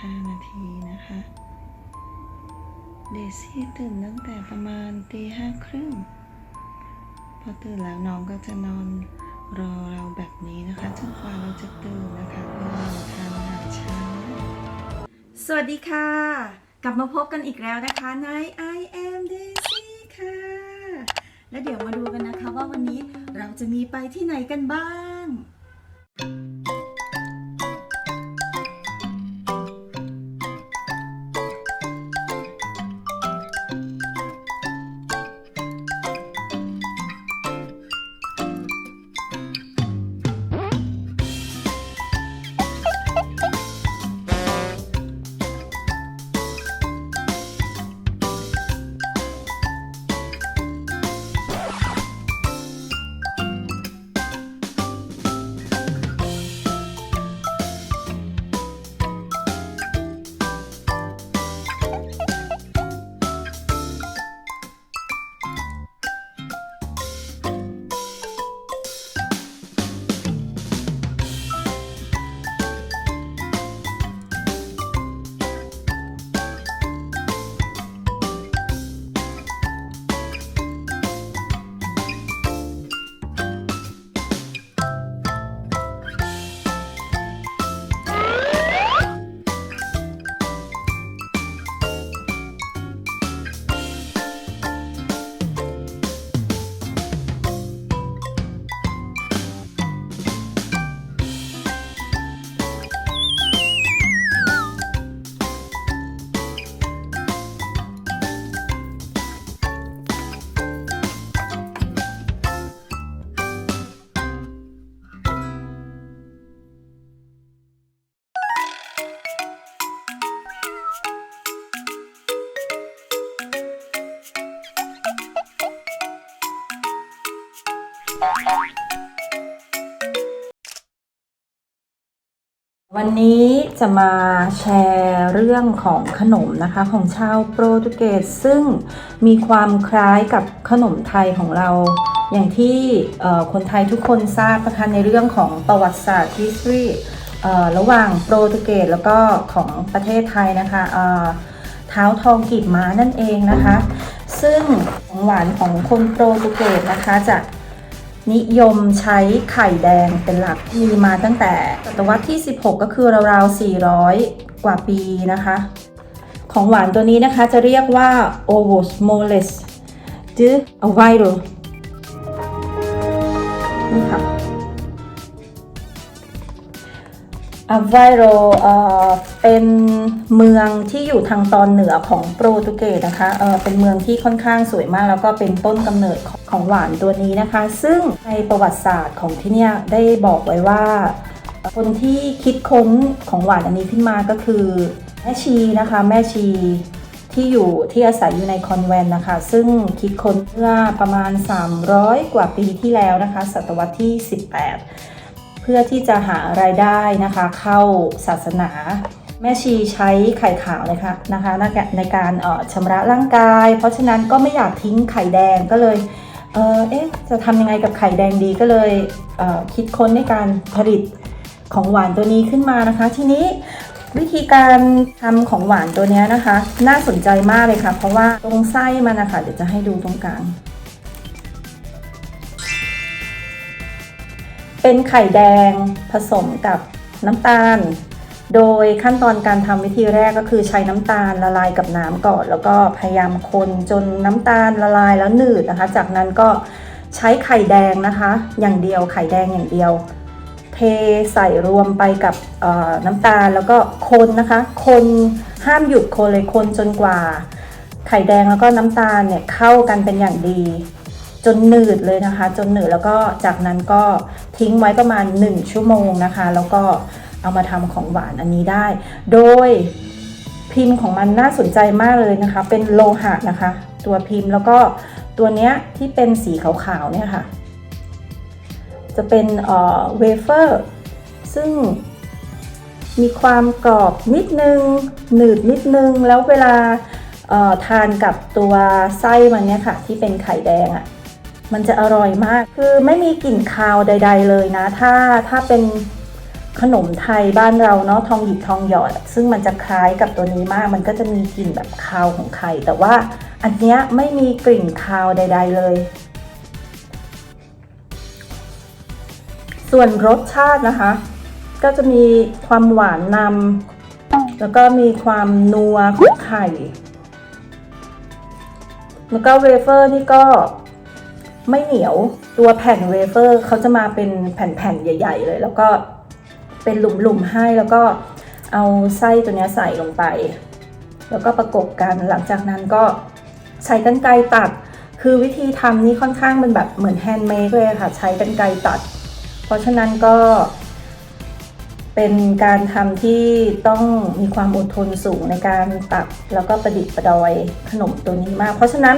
5 นาทีนะคะ เดซี่ตื่นตั้งแต่ประมาณตีห้าครึ่งพอตื่นแล้วน้องก็จะนอนรอเราแบบนี้นะคะจนกว่าเราจะตื่นนะคะเพื่อเราทานอาหารเช้าสวัสดีค่ะ กลับมาพบกันอีกแล้วนะคะใน I am Daisy ค่ะ และเดี๋ยวมาดูกันนะคะว่าวันนี้เราจะมีไปที่ไหนกันบ้าง thank you นี้จะมาแชร์เรื่องของขนมนะคะของชาวโปรตุเกสซึ่งมีความคล้ายกับขนมไทยของเรา อย่างที่คนไทยทุกคนทราบนะคะในเรื่องของประวัติศาสตร์ history ระหว่างโปรตุเกสแล้วก็ของประเทศไทยนะคะเท้าทองกีบม้านั่นเองนะคะ ซึ่งของหวานของคนโปรตุเกสนะคะจะ นิยมใช้ไข่แดงเป็นหลักมีมาตั้งแต่ศตวรรษที่ 16 ก็คือราวๆ 400 กว่าปีนะคะ ของหวานตัวนี้นะคะจะเรียกว่า ovos moles de a v i r o นี่ค่ะ อ v ไวโรเป็นเมืองที่อยู่ทางตอนเหนือของโปรตุเกสนะคะเเป็นเมืองที่ค่อนข้างสวยมาก แล้วก็เป็นต้นกำเนิดของของหวานตัวนี้นะคะ ซึ่งในประวัติศาสตร์ของที่นี่ได้บอกไว้ว่า คนที่คิดค้นของหวานอันนี้ขึ้นมาก็คือแม่ชีนะคะแม่ชีที่อยู่ที่อาศัยอยู่ในคอนแวนนะคะ ซึ่งคิดค้นเมื่อประมาณ 300 กว่าปีที่แล้วนะคะ ศตวรรษที่ 18 เพื่อที่จะหารายได้นะคะเข้าศาสนา แม่ชีใช้ไข่ขาวเลยค่ะนะคะในการในการเอ่อชำระร่างกาย เพราะฉะนั้นก็ไม่อยากทิ้งไข่แดงก็เลยเออเอ๊ะจะทำยังไงกับไข่แดงดีก็เลยเคิดค้นในการผลิตของหวานตัวนี้ขึ้นมานะคะ ทีนี้วิธีการทำของหวานตัวนี้นะคะ น่าสนใจมากเลยค่ะ เพราะว่าตรงไส้มันนะคะเดี๋ยวจะให้ดูตรงกลาง เป็นไข่แดงผสมกับน้ำตาล โดยขั้นตอนการทำวิธีแรกก็คือใช้น้ำตาลละลายกับน้ำก่อน แล้วก็พยายามคนจนน้ำตาลละลายแล้วหนืดนะคะ จากนั้นก็ใช้ไข่แดงนะคะ อย่างเดียวไข่แดงอย่างเดียว เทใส่รวมไปกับน้ำตาลแล้วก็คนนะคะ คนห้ามหยุดคนเลยคนจนกว่า ไข่แดงแล้วก็น้ำตาลเนี่ยเข้ากันเป็นอย่างดี จนหนืดเลยนะคะ จนหนืดแล้วก็จากนั้นก็ทิ้งไว้ประมาณ 1 ชั่วโมงนะคะ แล้วก็เอามาทำของหวานอันนี้ได้ โดยพิมพ์ของมันน่าสนใจมากเลยนะคะ เป็นโลหะนะคะ ตัวพิมพ์แล้วก็ตัวเนี้ยที่เป็นสีขาวๆเนี่ยค่ะ จะเป็นเอ่อเวเฟอร์ซึ่งมีความกรอบนิดนึง หนืดนิดนึง แล้วเวลาเอ่อทานกับตัวไส้มันเนี่ยค่ะ ที่เป็นไข่แดงอะ่ะ มันจะอร่อยมาก คือไม่มีกลิ่นคาวใด ๆ เลยนะ ถ้าถ้าเป็นขนมไทยบ้านเราเนาะทองหยิบทองหยอด ซึ่งมันจะคล้ายกับตัวนี้มาก มันก็จะมีกลิ่นแบบคาวของไข่แต่ว่าอันเนี้ยไม่มีกลิ่นคาวใด ๆ เลย ส่วนรสชาตินะคะ ก็จะมีความหวานนำแล้วก็มีความนัวของไข่ แล้วก็เวเฟอร์นี่ก็ ไม่เหนียวตัวแผ่นเวเฟอร์เขาจะมาเป็นแผ่นๆใหญ่ ๆ เลย แล้วก็เป็นหลุมๆให้แล้วก็เอาไส้ตัวเนี้ยใส่ลงไป แล้วก็ประกบกันหลังจากนั้นก็ใช้กรรไกรตัด คือวิธีทำนี่ค่อนข้างเป็นแบบเหมือนแฮนด์เมดเลยค่ะ ใช้กรรไกรตัด เพราะฉะนั้นก็ เป็นการทำที่ต้องมีความอดทนสูงในการตัดแล้วก็ประดิษฐ์ประดอยขนมตัวนี้มาก เพราะฉะนั้น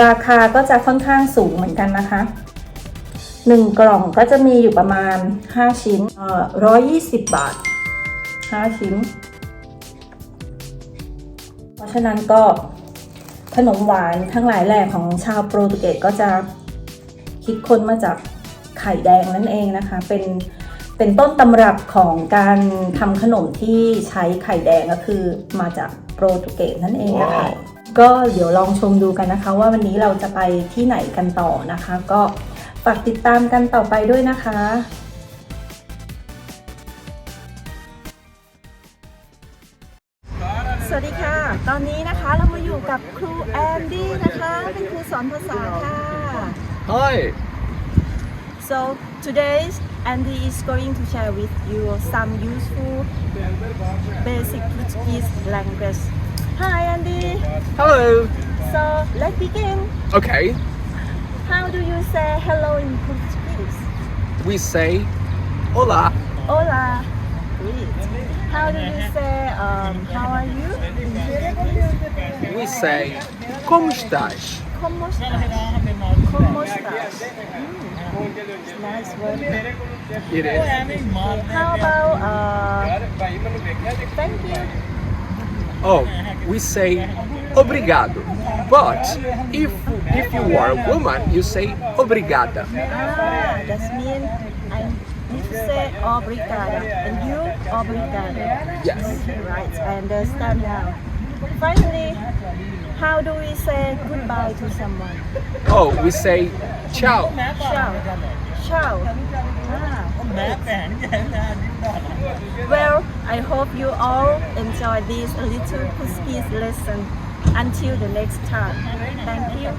ราคาก็จะค่อนข้างสูงเหมือนกันนะคะ 1 กล่องก็จะมีอยู่ประมาณ 5 ชิ้นเอ่อ120 บาท 5 ชิ้น เพราะฉะนั้นก็ขนมหวานทั้งหลายแหล่ของชาวโปรตุเกสก็จะคิดค้นมาจากไข่แดงนั่นเองนะคะ เป็น เป็นต้นตำรับของการทำขนมที่ใช้ไข่แดงก็คือมาจากโปรตุเกสนั่นเองนะคะ ก็เดี๋ยวลองชมดูกันนะคะ ว่าวันนี้เราจะไปที่ไหนกันต่อนะคะ ก็ฝากติดตามกันต่อไปด้วยนะคะสวัสดีค่ะ ตอนนี้นะคะเรามาอยู่กับครูแอนดี้นะคะ เป็นครูสอนภาษาค่ะ Hi. so today Andy is going to share with you some useful basic Portuguese language Hi Andy Hello. so let's begin Okay. how do you say hello in Portuguese We say Olá. Hola Great how do you say um, how are you We say Como estás? Como estás? Como estás? Mm, nice. It is. How about uh, thank you? Oh, we say obrigado. But if if you are a woman, you say obrigada. Ah, that means I need to say obrigado and you obrigado. Yes. Right, I understand now. Finally, how do we say goodbye to someone? Oh, we say ciao. Ciao. Ciao. Ah, Well, I hope you all enjoy this little Portuguese lesson. Until the next time. Thank you.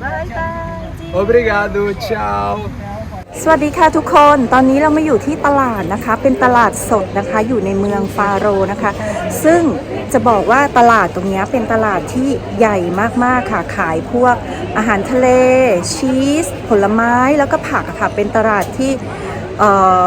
Bye bye. Obrigado. Ciao. สวัสดีค่ะทุกคน ตอนนี้เรามาอยู่ที่ตลาดนะคะ เป็นตลาดสดนะคะ อยู่ในเมืองฟาโรนะคะ ซึ่งจะบอกว่าตลาดตรงนี้เป็นตลาดที่ใหญ่มากๆค่ะ ขายพวกอาหารทะเล ชีส ผลไม้ แล้วก็ผักค่ะ เป็นตลาดที่เอ่อ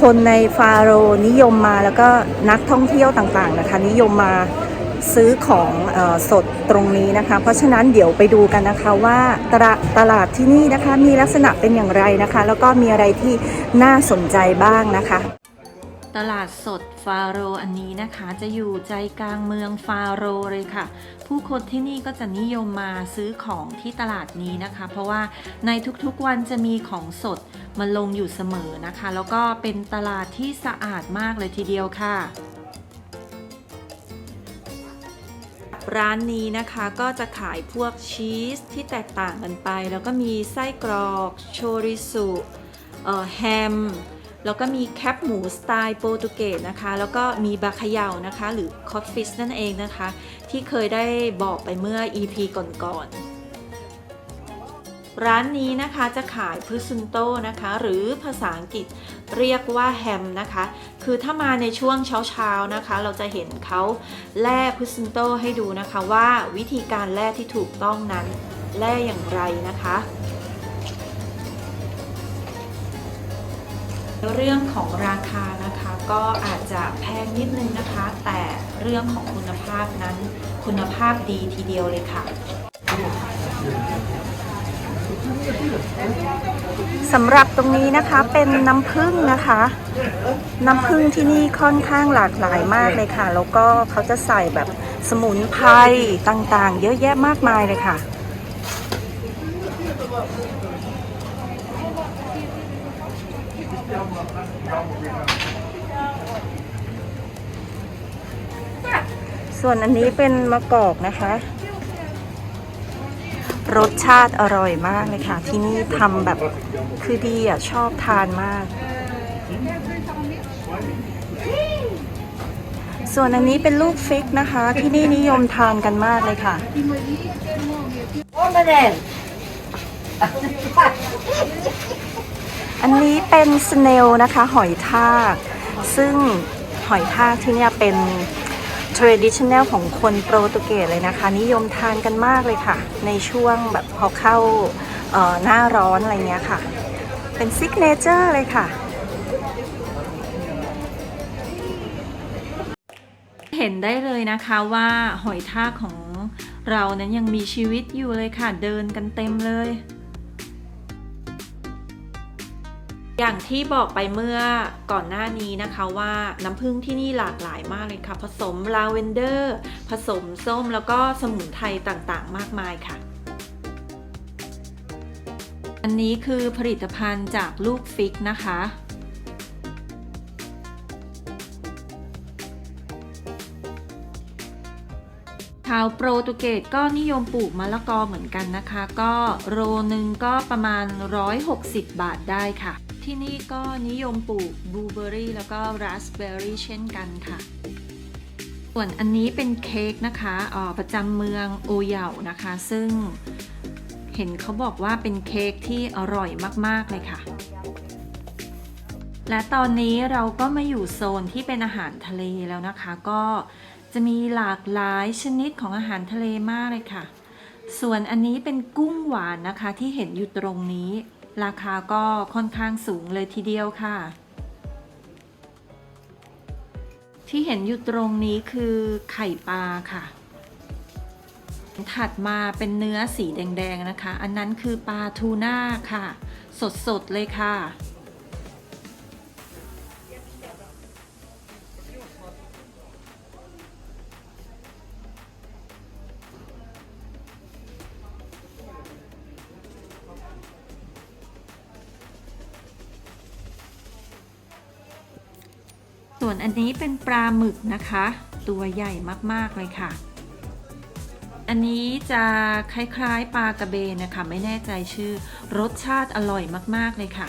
คนในฟาโรนิยมมาแล้วก็นักท่องเที่ยวต่างๆนะคะ นิยมมา ซื้อของออสดตรงนี้นะคะ เพราะฉะนั้นเดี๋ยวไปดูกันนะคะว่าตลาดตลาดที่นี่นะคะมีลักษณะเป็นอย่างไรนะคะ แล้วก็มีอะไรที่น่าสนใจบ้างนะคะ ตลาดสดฟาโรอันนี้นะคะจะอยู่ใจกลางเมืองฟาโรเลยค่ะ ผู้คนที่นี่ก็จะนิยมมาซื้อของที่ตลาดนี้นะคะ เพราะว่าในทุกๆวันจะมีของสดมาลงอยู่เสมอนะคะ แล้วก็เป็นตลาดที่สะอาดมากเลยทีเดียวค่ะ ร้านนี้นะคะก็จะขายพวกชีสที่แตกต่างกันไป แล้วก็มีไส้กรอกโชริสุแฮม แล้วก็มีแคปหมูสไตล์โปรตุเกสนะคะ แล้วก็มีบาคายานะคะ หรือคอฟฟิสนั่นเองนะคะ ที่เคยได้บอกไปเมื่อ EP ก่อนๆ ร้านนี้นะคะจะขายพริซุนโตนะคะ หรือภาษาอังกฤษเรียกว่าแฮมนะคะ คือถ้ามาในช่วงเช้าๆนะคะ เราจะเห็นเขาแล่พริซุนโตให้ดูนะคะว่าวิธีการแล่ที่ถูกต้องนั้นแล่อย่างไรนะคะเรื่องของราคานะคะก็อาจจะแพงนิดนึงนะคะ แต่เรื่องของคุณภาพนั้นคุณภาพดีทีเดียวเลยค่ะ สำหรับตรงนี้นะคะเป็นน้ำผึ้งนะคะ น้ำผึ้งที่นี่ค่อนข้างหลากหลายมากเลยค่ะ แล้วก็เขาจะใส่แบบสมุนไพรต่างๆ เยอะแยะมากมายเลยค่ะ ส่วนอันนี้เป็นมะกอกนะคะ รสชาติอร่อยมากเลยค่ะ ที่นี่ทำแบบคือดีอะ ชอบทานมาก ส่วนอันนี้เป็นลูกฟิกนะคะ ที่นี่นิยมทานกันมากเลยค่ะ อันนี้เป็นสเนลนะคะ หอยทาก ซึ่งหอยทากที่นี่เป็น เป็น traditional ของคนโปรตุเกสเลยนะคะ นิยมทานกันมากเลยค่ะ ในช่วงแบบพอเข้าหน้าร้อนอะไรเงี้ยค่ะ เป็นซิกเนเจอร์เลยค่ะ เห็นได้เลยนะคะว่าหอยทากของเรานั้นยังมีชีวิตอยู่เลยค่ะ เดินกันเต็มเลย อย่างที่บอกไปเมื่อก่อนหน้านี้นะคะว่าน้ำผึ้งที่นี่หลากหลายมากเลยค่ะ ผสมลาเวนเดอร์ ผสมส้มแล้วก็สมุนไพรต่างๆ มากมายค่ะ อันนี้คือผลิตภัณฑ์จากลูกฟิกนะคะชาวโปรตุเกสก็นิยมปลูกมะละกอเหมือนกันนะคะ ก็โรนึงก็ประมาณ 160 บาทได้ค่ะ ที่นี่ก็นิยมปลูกบลูเบอรี่แล้วก็ราสเบอรี่เช่นกันค่ะ ส่วนอันนี้เป็นเค้กนะคะออประจำเมืองโอเหย่านะคะ ซึ่งเห็นเขาบอกว่าเป็นเค้กที่อร่อยมาก ๆ เลยค่ะ และตอนนี้เราก็มาอยู่โซนที่เป็นอาหารทะเลแล้วนะคะ ก็จะมีหลากหลายชนิดของอาหารทะเลมากเลยค่ะ ส่วนอันนี้เป็นกุ้งหวานนะคะที่เห็นอยู่ตรงนี้ ราคาก็ค่อนข้างสูงเลยทีเดียวค่ะ ที่เห็นอยู่ตรงนี้คือไข่ปลาค่ะ ถัดมาเป็นเนื้อสีแดงๆนะคะ อันนั้นคือปลาทูน่าค่ะ สดๆเลยค่ะ อันนี้เป็นปลาหมึกนะคะ ตัวใหญ่มากๆเลยค่ะ อันนี้จะคล้ายๆปลากระเบนนะคะ ไม่แน่ใจชื่อรสชาติอร่อยมากๆเลยค่ะ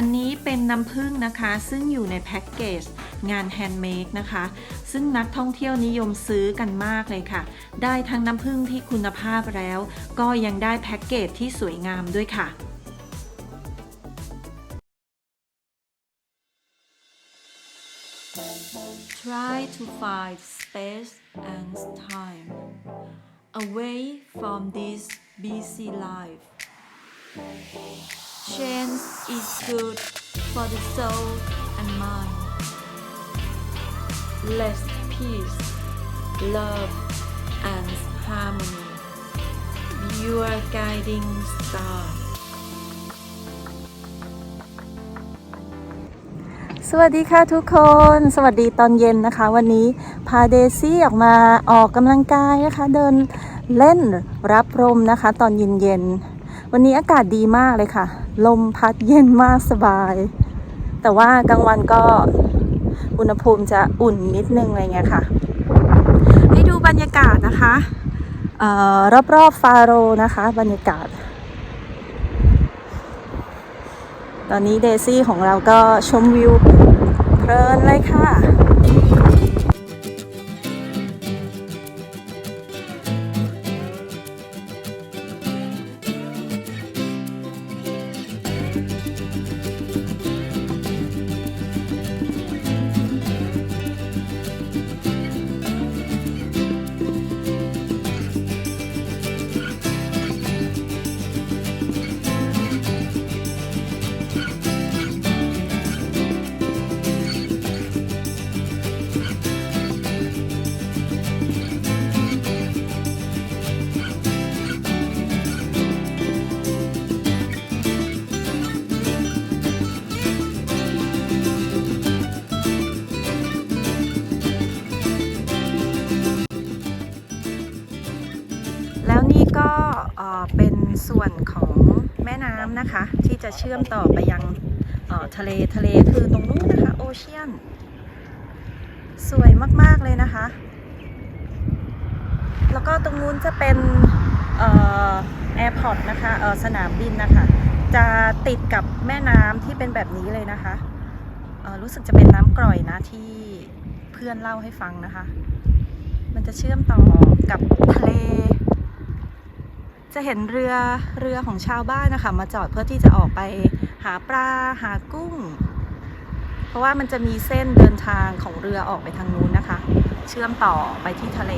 อันนี้เป็นน้ำผึ้งนะคะ ซึ่งอยู่ในแพ็กเกจงานแฮนด์เมดนะคะ ซึ่งนักท่องเที่ยวนิยมซื้อกันมากเลยค่ะ ได้ทั้งน้ำผึ้งที่คุณภาพแล้ว ก็ยังได้แพ็กเกจที่สวยงามด้วยค่ะ Try to find space and time away from this busy life. Change is good for the soul and mind. Less peace, love, and harmony. your guiding star สวัสดีค่ะทุกคน สวัสดีตอนเย็นนะคะ วันนี้พาเดซี่ออกมาออกกำลังกายนะคะ เดินเล่นรับลมนะคะ ตอนเย็นๆ วันนี้อากาศดีมากเลยค่ะ ลมพัดเย็นมากสบาย แต่ว่ากลางวันก็อุณหภูมิจะอุ่นนิดนึงอะไรเงี้ยค่ะ ให้ดูบรรยากาศนะคะออรอบๆฟาโรนะคะ บรรยากาศ ตอนนี้เดซี่ของเราก็ชมวิวเพลินเลยค่ะ นะคะ ที่จะเชื่อมต่อไปยังออทะเลทะเลคือตรงนู้นนะคะโอเชียนสวยมาก ๆ เลยนะคะ แล้วก็ตรงนู้นจะเป็นแอร์พอร์ตนะคะสนามบินนะคะ จะติดกับแม่น้ำที่เป็นแบบนี้เลยนะคะรู้สึกจะเป็นน้ำกร่อยนะที่เพื่อนเล่าให้ฟังนะคะ มันจะเชื่อมต่อกับทะเล จะเห็นเรือเรือของชาวบ้านนะคะ มาจอดเพื่อที่จะออกไปหาปลาหากุ้ง เพราะว่ามันจะมีเส้นเดินทางของเรือออกไปทางนู้นนะคะ เชื่อมต่อไปที่ทะเล